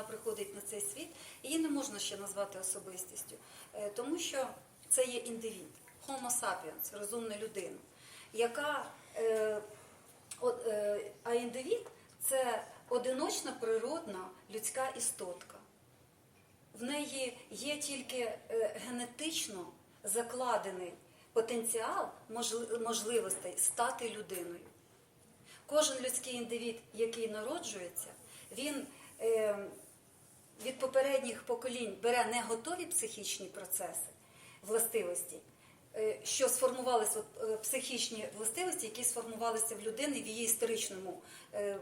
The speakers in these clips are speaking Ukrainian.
вона приходить на цей світ, її не можна ще назвати особистістю, Е, тому що це є індивід, homo sapiens, розумна людина, яка е, е, а індивід це одиночна природна людська істотка. В неї є тільки генетично закладений потенціал можли- можливостей стати людиною. Кожен людський індивід, який народжується, він попередніх поколінь бере не готові психічні процеси, властивості, е, що сформувалися е, психічні властивості, які сформувалися в людини в її історичному е,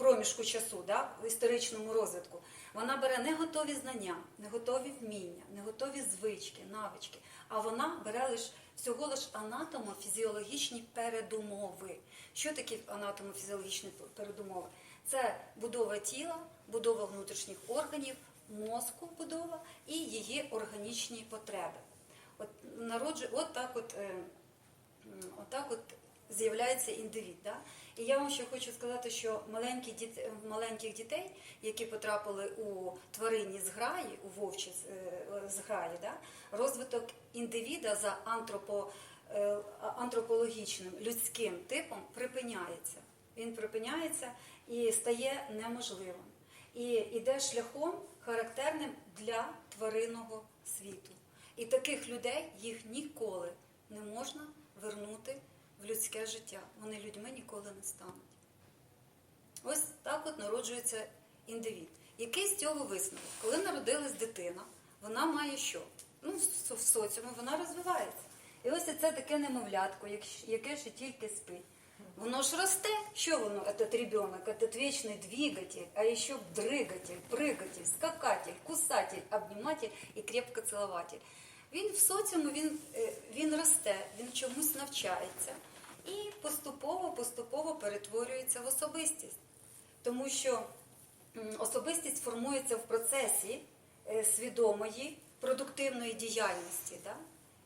проміжку часу, да, в історичному розвитку. Вона бере не готові знання, не готові вміння, не готові звички, навички, а вона бере лише всього лиш анатомо-фізіологічні передумови. Що таке анатомо-фізіологічні передумови? Це будова тіла, будова внутрішніх органів, мозку будова і її органічні потреби. От народжу, от так от, е, м, отак от з'являється індивід. Да? І я вам ще хочу сказати, що маленькі діт... маленьких дітей, які потрапили у тварині зграї, у вовчі е, зграї, да? розвиток індивіда за антропо... е, антропологічним людським типом припиняється. Він припиняється і стає неможливим. І йде шляхом характерним для тваринного світу. І таких людей їх ніколи не можна людське життя. Вони людьми ніколи не стануть. Ось так от народжується індивід. Який з цього висновок? Коли народилась дитина, вона має що? Ну, в со- в соціумі вона розвивається. І ось це таке немовлятко, як- яке ще тільки спить. Воно ж росте. Що воно, этот ребенок, этот вечный двигатель, а еще дрыгатель, прыгатель, скакатель, кусатель, обніматель і крепко цілователь. Він в соціумі він, е, він росте, він чомусь навчається і поступово-поступово перетворюється в особистість. Тому що особистість формується в процесі е, свідомої продуктивної діяльності да?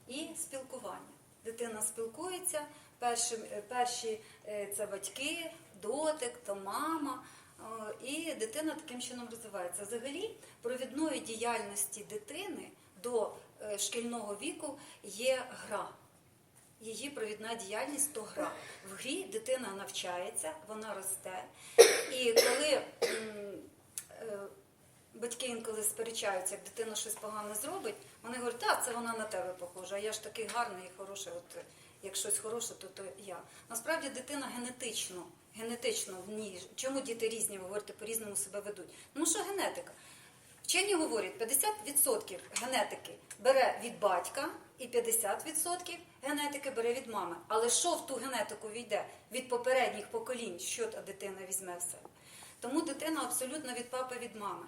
і спілкування. Дитина спілкується, перші, е, перші е, це батьки, дотик, то мама. І дитина таким чином розвивається. Взагалі, провідною діяльності дитини до е, шкільного віку є гра. Її провідна діяльність то гра. В грі дитина навчається, вона росте. І коли е, батьки інколи сперечаються, як дитина щось погане зробить, вони говорять, так, це вона на тебе похожа, а я ж такий гарний і хороший, от як щось хороше, то, то я. Насправді дитина генетично, генетично в ній. Чому діти різні, ви говорите, по-різному себе ведуть? Тому що генетика. Вчені говорять, 50% генетики бере від батька і 50% генетики бере від мами. Але що в ту генетику війде від попередніх поколінь, що та дитина візьме в себе? Тому дитина абсолютно від папи, від мами.